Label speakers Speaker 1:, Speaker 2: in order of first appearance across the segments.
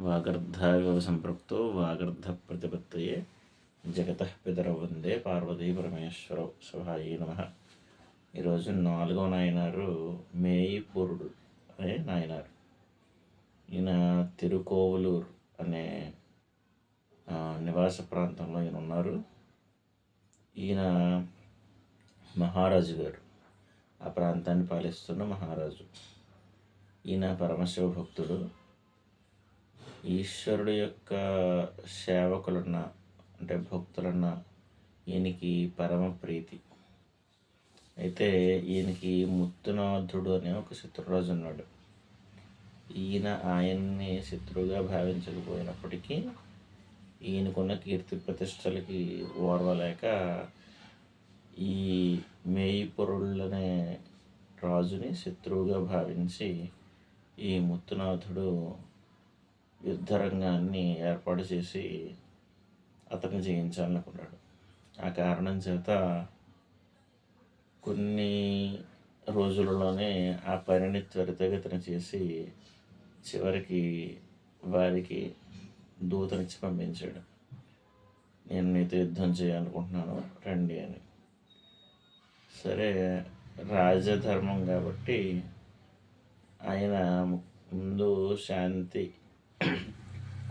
Speaker 1: వాగర్ధావివ సంపృక్తో వాగర్ధ ప్రతిపత్తయే జగత పితర వందే పార్వతీ పరమేశ్వర శివాయి నమ. ఈరోజు నాలుగో నాయనారు మేయిపూరుడు అనే నాయనారు. ఈయన తిరుకోవలూరు అనే నివాస ప్రాంతంలో ఈయన ఉన్నారు. ఈయన మహారాజు గారు. ఆ ప్రాంతాన్ని పాలిస్తున్న మహారాజు. ఈయన పరమశివ భక్తుడు ఈశ్వరుడు యొక్క సేవకులన్న అంటే భక్తులన్న ఈయనకి పరమ ప్రీతి. అయితే ఈయనకి ముత్తునాథుడు అనే ఒక శత్రురాజు ఉన్నాడు. ఈయన ఆయన్ని శత్రువుగా భావించకపోయినప్పటికీ ఈయనకున్న కీర్తి ప్రతిష్టలకి ఓర్వలేక ఈ మేయిపురుళ్ళనే రాజుని శత్రువుగా భావించి ఈ ముత్తునాథుడు యుద్ధరంగాన్ని ఏర్పాటు చేసి అతను జయించాలనుకున్నాడు. ఆ కారణం చేత కొన్ని రోజులలోనే ఆ పనిని త్వరితగతిన చేసి చివరికి వారికి దూతనిచ్చి పంపించాడు. నేను నీతో యుద్ధం చేయాలనుకుంటున్నాను రండి అని. సరే రాజధర్మం కాబట్టి ఆయన ముందు శాంతి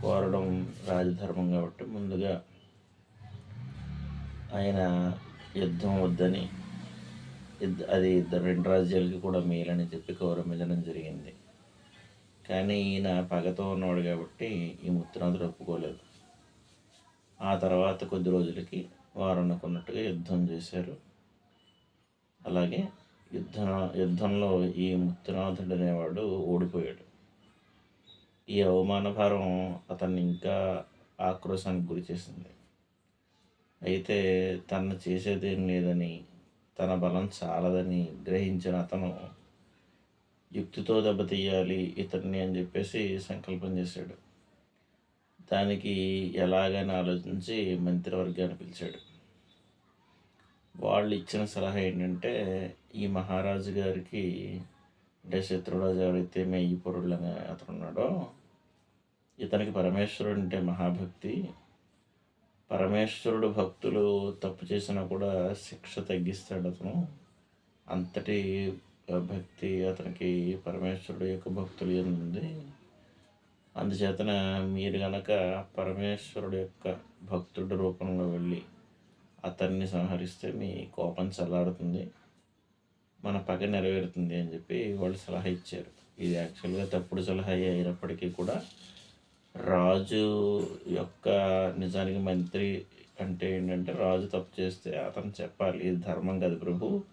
Speaker 1: కోరడం రాజధర్మం కాబట్టి ముందుగా ఆయన యుద్ధం వద్దని ఇద్ద- అది ఇద్దరు రెండు రాజ్యాలకి కూడా మేలని చెప్పి గౌరవించడం జరిగింది. కానీ ఈయన పగతో ఉన్నాడు కాబట్టి ఈ ముత్తునాథుడు ఒప్పుకోలేదు. ఆ తర్వాత కొద్ది రోజులకి వారు అనుకున్నట్టుగా యుద్ధం చేశారు. అలాగే యుద్ధ యుద్ధంలో ఈ ముత్తునాథుడు అనేవాడు ఓడిపోయాడు. ఈ అవమాన భారం అతన్ని ఇంకా ఆక్రోశానికి గురి చేసింది. అయితే తను చేసేదేం లేదని తన బలం చాలదని గ్రహించిన అతను యుక్తితో దెబ్బతీయాలి ఇతన్ని అని చెప్పేసి సంకల్పం చేశాడు. దానికి ఎలాగైనా ఆలోచించి మంత్రివర్గాన్ని పిలిచాడు. వాళ్ళు ఇచ్చిన సలహా ఏంటంటే ఈ మహారాజు గారికి అంటే శత్రురాజు ఎవరైతే మెయ్యిపురుడు అని అతను ఉన్నాడో ఇతనికి పరమేశ్వరుడు అంటే మహాభక్తి. పరమేశ్వరుడు భక్తులు తప్పు చేసినా కూడా శిక్ష తగ్గిస్తాడు అతను. అంతటి భక్తి అతనికి పరమేశ్వరుడు యొక్క భక్తులు ఉంది అందుచేతన మీరు గనక పరమేశ్వరుడు యొక్క భక్తుడి రూపంలో వెళ్ళి అతన్ని సంహరిస్తే మీ కోపం చల్లారుతుంది. మన పగ నెరవేరుతుంది అని చెప్పి వాళ్ళు సలహా ఇచ్చారు. ఇది యాక్చువల్గా తప్పుడు సలహా అయినప్పటికీ కూడా రాజు యొక్క నిజానికి మంత్రి అంటే ఏంటంటే రాజు తప్పు చేస్తే అతను చెప్పాలి ఇది ధర్మం కదా ప్రభు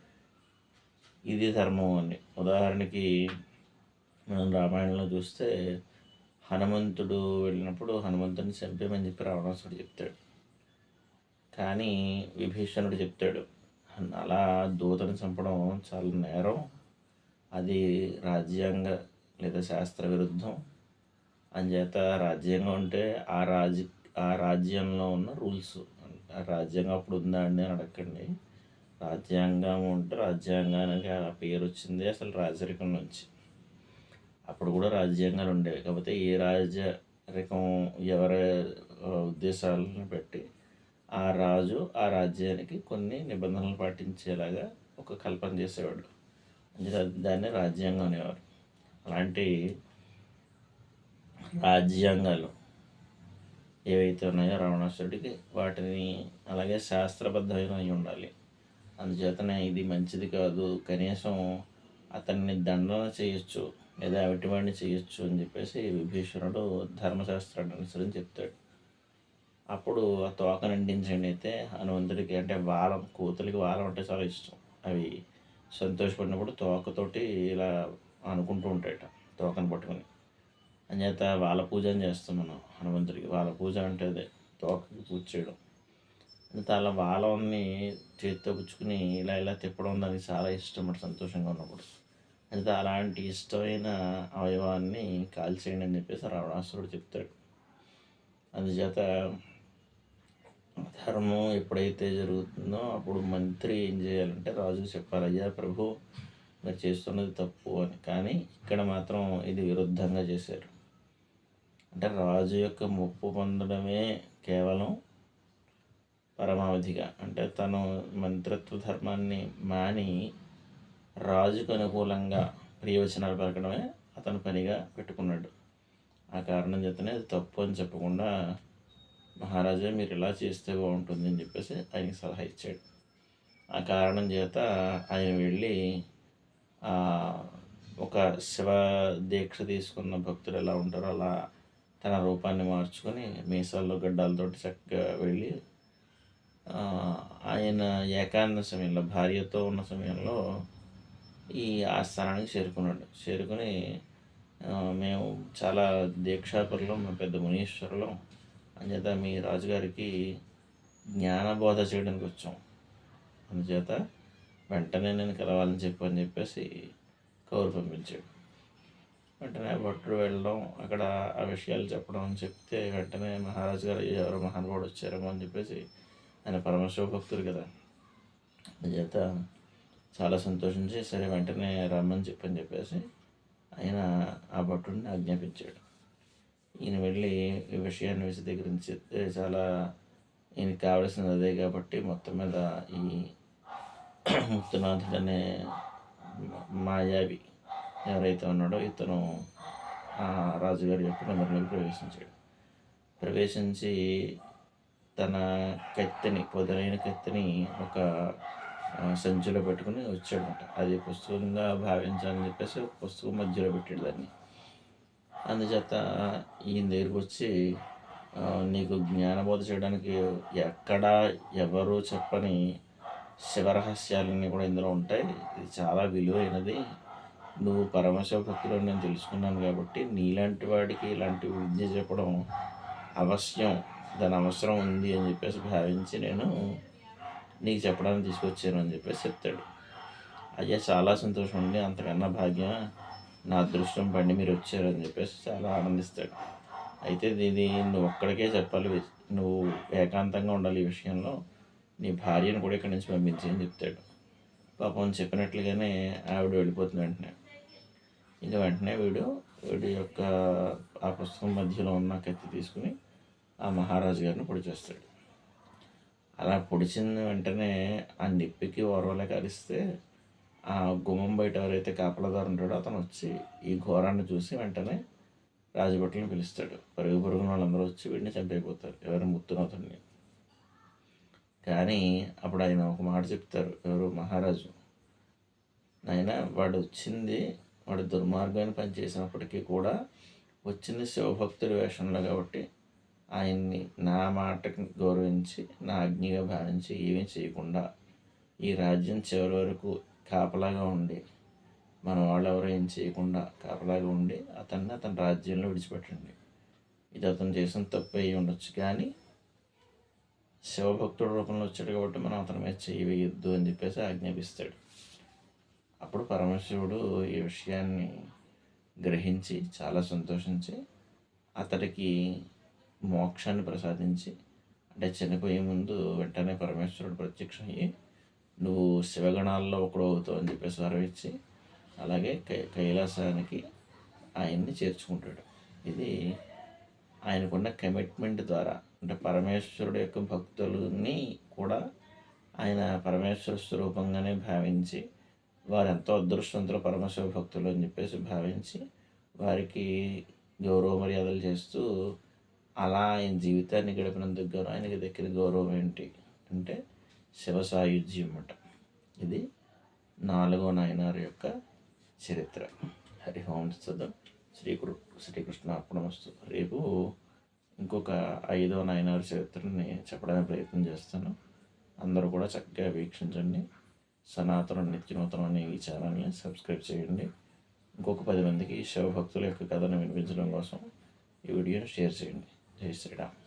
Speaker 1: ఇది ధర్మం అని. ఉదాహరణకి మనం రామాయణంలో చూస్తే హనుమంతుడు వెళ్ళినప్పుడు హనుమంతుడిని చంపేమని చెప్పి రావణాసుడు చెప్తాడు. కానీ విభీషణుడు చెప్తాడు అలా దూతను చంపడం చాలా నేరం అది రాజ్యాంగ లేదా శాస్త్ర విరుద్ధం అంచేత రాజ్యాంగం అంటే ఆ రాజ్య ఆ రాజ్యంలో ఉన్న రూల్స్. ఆ రాజ్యాంగం అప్పుడు ఉందా అండి అని అడగండి రాజ్యాంగం ఉంటే రాజ్యాంగానికి ఆ పేరు వచ్చింది అసలు రాజరికం నుంచి. అప్పుడు కూడా రాజ్యాంగాలు ఉండేవి. కాకపోతే ఏ రాజరికం ఎవరి ఉద్దేశాలను బట్టి ఆ రాజు ఆ రాజ్యానికి కొన్ని నిబంధనలు పాటించేలాగా ఒక కల్పన చేసేవాడు. దాన్ని రాజ్యాంగం అనేవారు. అలాంటి రాజ్యాంగాలు ఏవైతే ఉన్నాయో రావణాసురుడికి వాటిని అలాగే శాస్త్రబద్ధమైన ఉండాలి. అందుచేతనే ఇది మంచిది కాదు. కనీసం అతన్ని దండన చేయొచ్చు లేదా అవిటివాడిని చేయొచ్చు అని చెప్పేసి విభీషణుడు ధర్మశాస్త్రాన్ని అనుసరించి చెప్తాడు. అప్పుడు ఆ తోక నిండించండి అయితే హనుమంతుడికి అంటే వాలం కూతురికి వాలం అంటే చాలా ఇష్టం. అవి సంతోషపడినప్పుడు తోకతోటి ఇలా అనుకుంటూ ఉంటాయట తోకను పట్టుకొని. అంచేత వాళ్ళ పూజ అని చేస్తాం మనం హనుమంతుడికి. వాళ్ళ పూజ అంటే అదే తోకకి పూజ చేయడం. అంత అలా వాళ్ళని చేతితో పుచ్చుకుని ఇలా ఇలా తిప్పడం దానికి చాలా ఇష్టం అన్నమాట సంతోషంగా ఉన్నప్పుడు. అంత అలాంటి ఇష్టమైన అవయవాన్ని కాల్చేయండి అని చెప్పేసి రావణాసురుడు చెప్తాడు. అందుచేత ధర్మం ఎప్పుడైతే జరుగుతుందో అప్పుడు మంత్రి ఏం చేయాలంటే రాజుకు చెప్పాలి అయ్యా ప్రభు మీరు చేస్తున్నది తప్పు అని. కానీ ఇక్కడ మాత్రం ఇది విరుద్ధంగా చేశారు. అంటే రాజు యొక్క ముప్పు పొందడమే కేవలం పరమావధిగా. అంటే తను మంత్రిత్వ ధర్మాన్ని మాని రాజుకు అనుకూలంగా ప్రియవచనాలు పలకడమే అతను పనిగా పెట్టుకున్నాడు. ఆ కారణం చేతనే అది తప్పు అని చెప్పకుండా మహారాజా మీరు ఇలా చేస్తే బాగుంటుంది అని చెప్పేసి ఆయనకి సలహా ఇచ్చాడు. ఆ కారణం చేత ఆయన వెళ్ళి ఒక శివ దీక్ష తీసుకున్న భక్తులు ఎలా ఉంటారో అలా తన రూపాన్ని మార్చుకొని మీసాల్లో గడ్డాలతో చక్కగా వెళ్ళి ఆయన ఏకాంత సమయంలో భార్యతో ఉన్న సమయంలో ఈ ఆస్థానానికి చేరుకున్నాడు. చేరుకుని మేము చాలా దీక్షాపరులం మేము పెద్ద మునీశ్వరులం. అంచేత మీ రాజుగారికి జ్ఞానబోధ చేయడానికి వచ్చాం. అందుచేత వెంటనే నేను కలవాలని చెప్పని అని చెప్పేసి కౌరు పంపించాడు. వెంటనే భట్టుడు వెళ్ళడం అక్కడ ఆ విషయాలు చెప్పడం అని చెప్తే వెంటనే మహారాజు గారు ఎవరో మహానుభావుడు వచ్చారేమో అని చెప్పేసి ఆయన పరమశివ భక్తుడు కదా. అందుచేత చాలా సంతోషించి సరే వెంటనే రమ్మని చెప్పని చెప్పేసి ఆయన ఆ భట్టుడిని ఆజ్ఞాపించాడు. ఈయన వెళ్ళి ఈ విషయాన్ని విశదీకరించి చెప్తే చాలా ఈయనకి కావలసింది అదే కాబట్టి మొత్తం మీద ఈ ముక్తనాథుడు అనే మాయావి ఎవరైతే ఉన్నాడో ఇతను ఆ రాజుగారి యొక్క మందిరంలోకి ప్రవేశించాడు. ప్రవేశించి తన కత్తిని పొదలైన కత్తిని ఒక సంచిలో పెట్టుకుని వచ్చాడంట. అది పుస్తకంగా భావించాలని చెప్పేసి ఒక పుస్తకం మధ్యలో పెట్టాడు దాన్ని. అందుచేత ఈయన దగ్గరికి వచ్చి నీకు జ్ఞానబోధ చేయడానికి ఎక్కడ ఎవరు చెప్పని శివరహస్యాలన్నీ కూడా ఇందులో ఉంటాయి. ఇది చాలా విలువైనది. నువ్వు పరమశివభక్తులు నేను తెలుసుకున్నాను కాబట్టి నీలాంటి వాడికి ఇలాంటి విద్య చెప్పడం అవశ్యం దాని అవసరం ఉంది అని చెప్పేసి భావించి నేను నీకు చెప్పడానికి తీసుకొచ్చాను అని చెప్పేసి చెప్తాడు. అయ్యా చాలా సంతోషం అండి. అంతకన్నా భాగ్యం నా అదృష్టం పండి మీరు వచ్చారు అని చెప్పేసి చాలా ఆనందిస్తాడు. అయితే దీన్ని నువ్వు ఒక్కడికే చెప్పాలి. నువ్వు ఏకాంతంగా ఉండాలి ఈ విషయంలో. నీ భార్యను కూడా ఇక్కడి నుంచి పంపించి అని చెప్తాడు. పాపం చెప్పినట్లుగానే ఆవిడ వెళ్ళిపోతుంది వెంటనే. ఇది వెంటనే వీడు వీడి యొక్క ఆ పుస్తకం మధ్యలో ఉన్న కత్తి తీసుకుని ఆ మహారాజు గారిని పొడి చేస్తాడు. అలా పొడిచిన వెంటనే ఆ నిప్పికి ఓర్వలే కలిస్తే ఆ గుమ్మం బయట ఎవరైతే కాపలాదారు ఉంటాడో అతను వచ్చి ఈ ఘోరాన్ని చూసి వెంటనే రాజభట్లను పిలుస్తాడు. పరుగు పరుగున వాళ్ళందరూ వచ్చి వీడిని చంపైపోతారు ఎవరు ముత్తునవుతుంది కానీ అప్పుడు ఆయన ఒక మాట చెప్తారు. ఎవరు? మహారాజు. నాయన వాడు వచ్చింది వాడు దుర్మార్గాన్ని పనిచేసినప్పటికీ కూడా వచ్చింది శివభక్తుడి వేషంలో కాబట్టి ఆయన్ని నా మాటకి గౌరవించి నా అగ్నిగా భావించి ఏమీ చేయకుండా ఈ రాజ్యం చివరి వరకు కాపలాగా ఉండి మన వాళ్ళు ఎవరు ఏం చేయకుండా కాపలాగా ఉండి అతన్ని అతని రాజ్యంలో విడిచిపెట్టండి. ఇది అతను చేసిన తప్పు అయి ఉండొచ్చు కానీ శివభక్తుడు రూపంలో వచ్చాడు కాబట్టి మనం అతని మీద చేయి వేయొద్దు అని చెప్పేసి ఆజ్ఞాపిస్తాడు. అప్పుడు పరమశివుడు ఈ విషయాన్ని గ్రహించి చాలా సంతోషించి అతడికి మోక్షాన్ని ప్రసాదించి అంటే చనిపోయే ముందు వెంటనే పరమేశ్వరుడు ప్రత్యక్షమయ్యి నువ్వు శివగణాల్లో ఒకడు అవుతావు అని చెప్పేసి వరవిచ్చి అలాగే కై కైలాసానికి ఆయన్ని చేర్చుకుంటాడు. ఇది ఆయనకున్న కమిట్మెంట్ ద్వారా అంటే పరమేశ్వరుడు యొక్క భక్తులని కూడా ఆయన పరమేశ్వర స్వరూపంగానే భావించి వారెంతో ఎంతో అదృష్టవంతులు పరమశివ భక్తులు అని చెప్పేసి భావించి వారికి గౌరవ మర్యాదలు చేస్తూ అలా ఆయన జీవితాన్ని గడిపినందుకు గాను ఆయనకి దక్కిన గౌరవం ఏంటి అంటే శివ సాయుధ్యం అన్నమాట. ఇది నాలుగో నాయనారు యొక్క చరిత్ర. హరి ఓం సదం శ్రీకృ శ్రీకృష్ణ అర్పణమస్తు. రేపు ఇంకొక ఐదో నాయనారు చరిత్రని చెప్పడానికి ప్రయత్నం చేస్తాను. అందరూ కూడా చక్కగా వీక్షించండి. సనాతనం నిత్యనూతనం అనే ఈ ఛానల్ని సబ్స్క్రైబ్ చేయండి. ఇంకొక పది మందికి శివభక్తుల యొక్క కథను వినిపించడం కోసం ఈ వీడియోని షేర్ చేయండి. జై శ్రీరామ్.